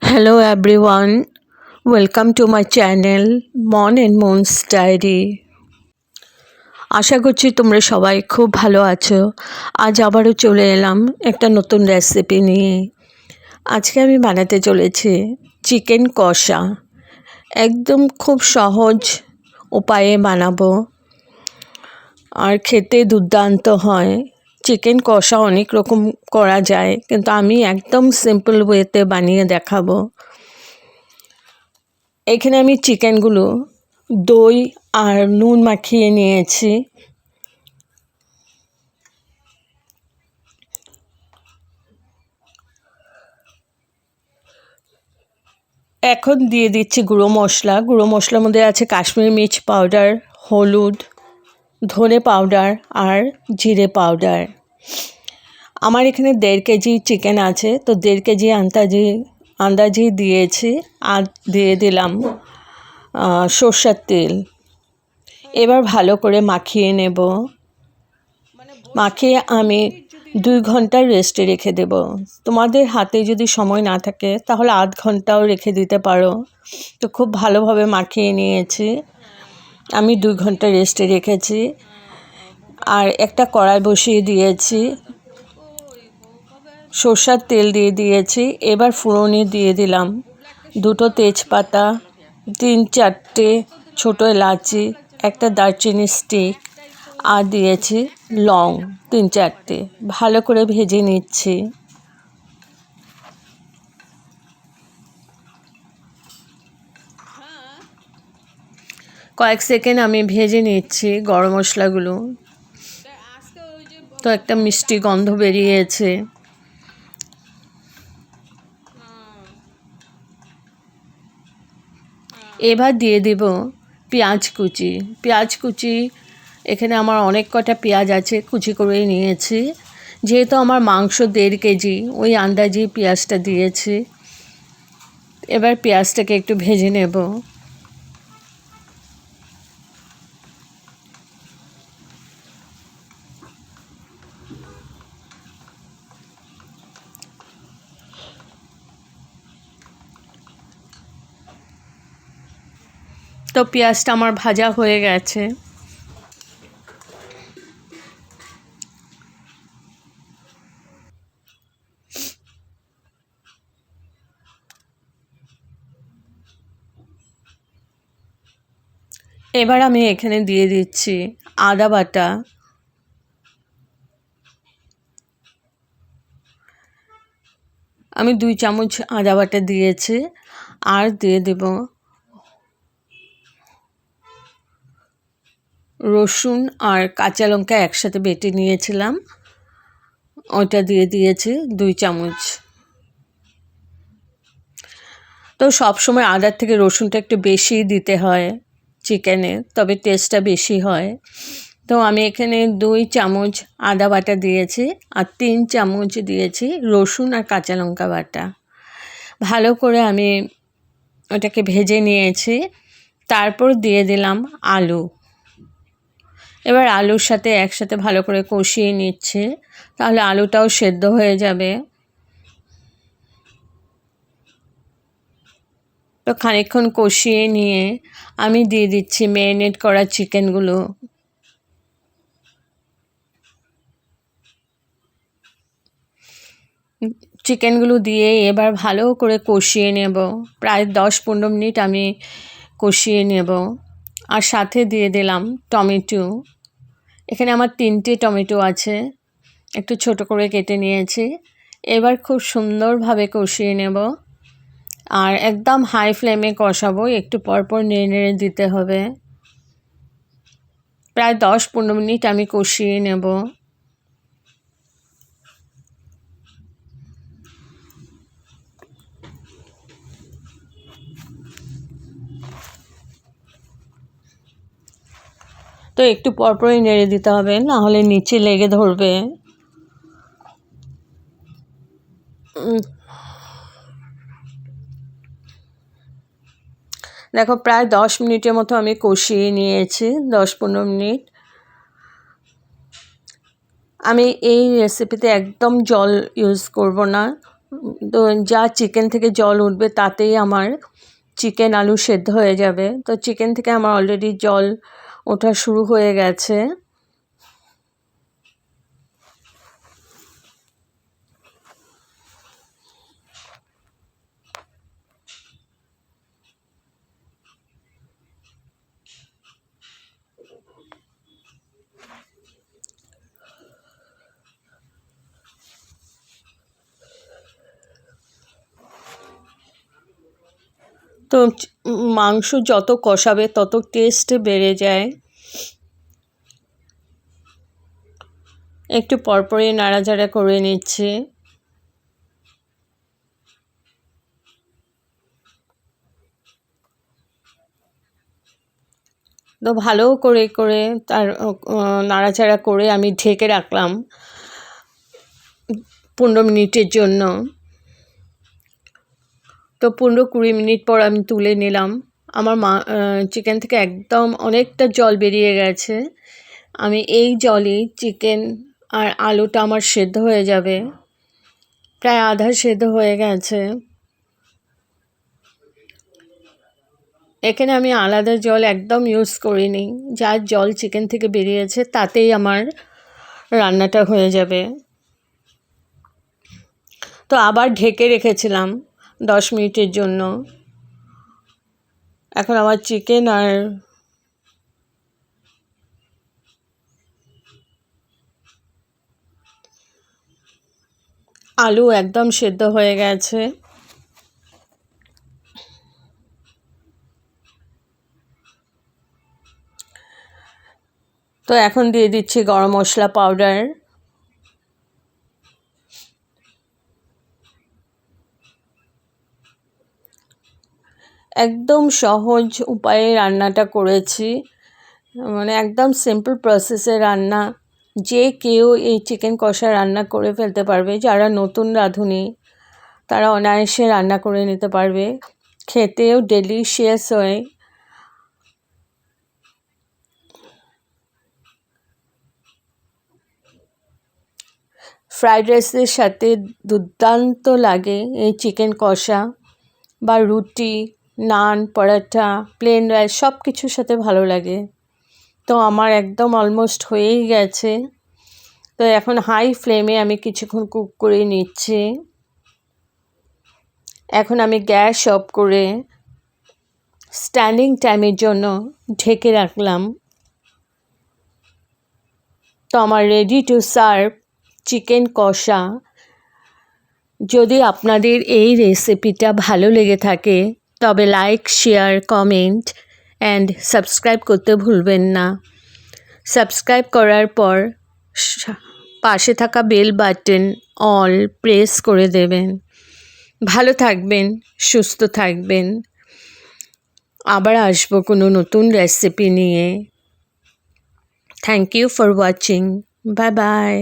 Hello everyone, welcome to my channel Mon and Moon's Diary. আশা করছি তোমরা সবাই খুব ভালো আছো। আজ আবারও চলে এলাম একটা নতুন রেসিপি নিয়ে। আজকে আমি বানাতে চলেছি চিকেন কষা। একদম খুব সহজ উপায়ে বানাবো। আর খেতে দুর্দান্ত হয়। চিকেন কষা অনেক রকম করা যায়, কিন্তু আমি একদম সিম্পল ওয়েতে বানিয়ে দেখাবো। এখানে আমি চিকেনগুলো দই আর নুন মাখিয়ে নিয়েছি। এখন দিয়ে দিচ্ছি গুঁড়ো মশলা। গুঁড়ো মশলার মধ্যে আছে কাশ্মীর মির্চ পাউডার, হলুদ, ধনে পাউডার আর জিরে পাউডার। আমার এখানে দেড় কেজি চিকেন আছে, তো দেড় কেজি আন্দাজি আন্দাজি দিয়েছি আর দিয়ে দিলাম সর্ষের তেল। এবার ভালো করে মাখিয়ে নেব। মাখিয়ে আমি দুই ঘণ্টা রেস্টে রেখে দেব। তোমাদের হাতে যদি সময় না থাকে, তাহলে আধ ঘন্টাও রেখে দিতে পারো। তো খুব ভালোভাবে মাখিয়ে নিয়েছি। আমি দুই ঘণ্টা রেস্টে রেখেছি। আর একটা কড়াই বসিয়ে দিয়েছি। সর্ষার তেল দিয়ে দিয়েছি। এবার ফুরনি দিয়ে দিলাম। দুটো তেজপাতা, তিন চারটে ছোটো এলাচি, একটা দারচিনি স্টিক আর দিয়েছি লং, তিন চারটে। ভালো করে ভেজে নিচ্ছি। কয়েক সেকেন্ড আমি ভেজে নিচ্ছি গরম মশলাগুলো। তো একটা মিষ্টি গন্ধ বেরিয়েছে। এবার দিয়ে দেব পেঁয়াজ কুচি। পেঁয়াজ কুচি এখানে আমার অনেক কটা পেঁয়াজ আছে, কুচি করে নিয়েছি। যেহেতু আমার মাংস দেড় কেজি, ওই আন্দাজে পেঁয়াজটা দিয়েছি। এবার পেঁয়াজটাকে একটু ভেজে নেব। তো পেঁয়াজটা আমার ভাজা হয়ে গেছে। এবার আমি এখানে দিয়ে দিচ্ছি আদা বাটা। আমি দুই চামচ আদা বাটা দিয়েছি, আর দিয়ে দেব রসুন আর কাঁচা লঙ্কা একসাথে বেটে নিয়েছিলাম। ওটা দিয়ে দিয়েছি দুই চামচ। তো সব সময় আদার থেকে রসুনটা একটু বেশি দিতে হয়। চিকেনে তবে টেস্টটা বেশি হয়। তো আমি এখানে দুই চামচ আদা বাটা দিয়েছি আর তিন চামচ দিয়েছি রসুন আর কাঁচা লঙ্কা বাটা। ভালো করে আমি ওটাকে ভেজে নিয়েছি, তারপর দিয়ে দিলাম আলু। এবার আলুর সাথে একসাথে ভালো করে কষিয়ে নিচ্ছে, তাহলে আলুটাও সেদ্ধ হয়ে যাবে। তো খানিকক্ষণ কষিয়ে নিয়ে আমি দিয়ে দিচ্ছি ম্যারিনেট করা চিকেনগুলো। চিকেনগুলো দিয়ে এবার ভালো করে কষিয়ে নেব। প্রায় দশ পনেরো মিনিট আমি কষিয়ে নেব। আর সাথে দিয়ে দিলাম টমেটো। এখানে আমার তিনটে টমেটো আছে, একটু ছোট করে কেটে নিয়েছি। এবার খুব সুন্দরভাবে কষিয়ে নেব। আর একদম হাই ফ্লেমে কষাবো। একটু পরপর নেড়ে নেড়ে দিতে হবে। প্রায় দশ পনেরো মিনিট আমি কষিয়ে নেব। তো একটু পরপরই নেড়ে দিতে হবে, না হলে নিচে লেগে ধরবে। দেখো, প্রায় দশ মিনিটের মতো আমি কষিয়ে নিয়েছি, দশ পনেরো মিনিট। আমি এই রেসিপিতে একদম জল ইউজ করব না। তো যা চিকেন থেকে জল উঠবে তাতেই আমার চিকেন আলু সেদ্ধ হয়ে যাবে। তো চিকেন থেকে আমার অলরেডি জল ওঠা শুরু হয়ে গেছে। তো মাংস যত কষাবে তত টেস্ট বেড়ে যায়। একটু পরপরই নাড়াচাড়া করে নিচ্ছে। তো ভালো করে করে তার নাড়াচাড়া করে আমি ঢেকে রাখলাম। পনেরো মিনিটের জন্য। তো পনেরো কুড়ি মিনিট পর আমি তুলে নিলাম। আমার মা চিকেন থেকে একদম অনেকটা জল বেরিয়ে গেছে। আমি এই জলেই চিকেন আর আলুটা আমার সেদ্ধ হয়ে যাবে। প্রায় আধা সেদ্ধ হয়ে গেছে। এখানে আমি আলাদা জল একদম ইউজ করিনি। যার জল চিকেন থেকে বেরিয়েছে, তাতেই আমার রান্নাটা হয়ে যাবে। তো আবার ঢেকে রেখেছিলাম। দশ মিনিটের জন্য। এখন আমার চিকেন আর আলু একদম সেদ্ধ হয়ে গেছে। তো এখন দিয়ে দিচ্ছি গরম মশলা পাউডার একদম সহজ উপায়ে রান্নাটা করেছি। মানে একদম সিম্পল প্রসেসে রান্না। যে কেউ এই চিকেন কষা রান্না করে ফেলতে পারবে। যারা নতুন রাঁধুনি, তারা অনায়াসে রান্না করে নিতে পারবে। খেতেও ডেলিশিয়াস হয়। ফ্রাইড রাইসের সাথে দুর্দান্ত লাগে এই চিকেন কষা বা রুটি। নান পরাঠা প্লেন রাইস সব কিছুর সাথে ভালো লাগে। তো আমার একদম অলমোস্ট হয়েই গেছে। তো এখন হাই ফ্লেমে আমি কিছুক্ষণ কুক করে নিচ্ছি। এখন আমি গ্যাস অফ করে স্ট্যান্ডিং টাইমের জন্য ঢেকে রাখলাম। তো আমার রেডি টু সার্ভ চিকেন কষা। যদি আপনাদের এই রেসিপিটা ভালো লেগে থাকে তবে like share comment and subscribe করতে ভুলবেন না। সাবস্ক্রাইব করার পর পাশে থাকা বেল বাটন অল প্রেস করে দেবেন। ভালো থাকবেন, সুস্থ থাকবেন। আবার আসব কোনো নতুন রেসিপি নিয়ে। Thank you for watching bye bye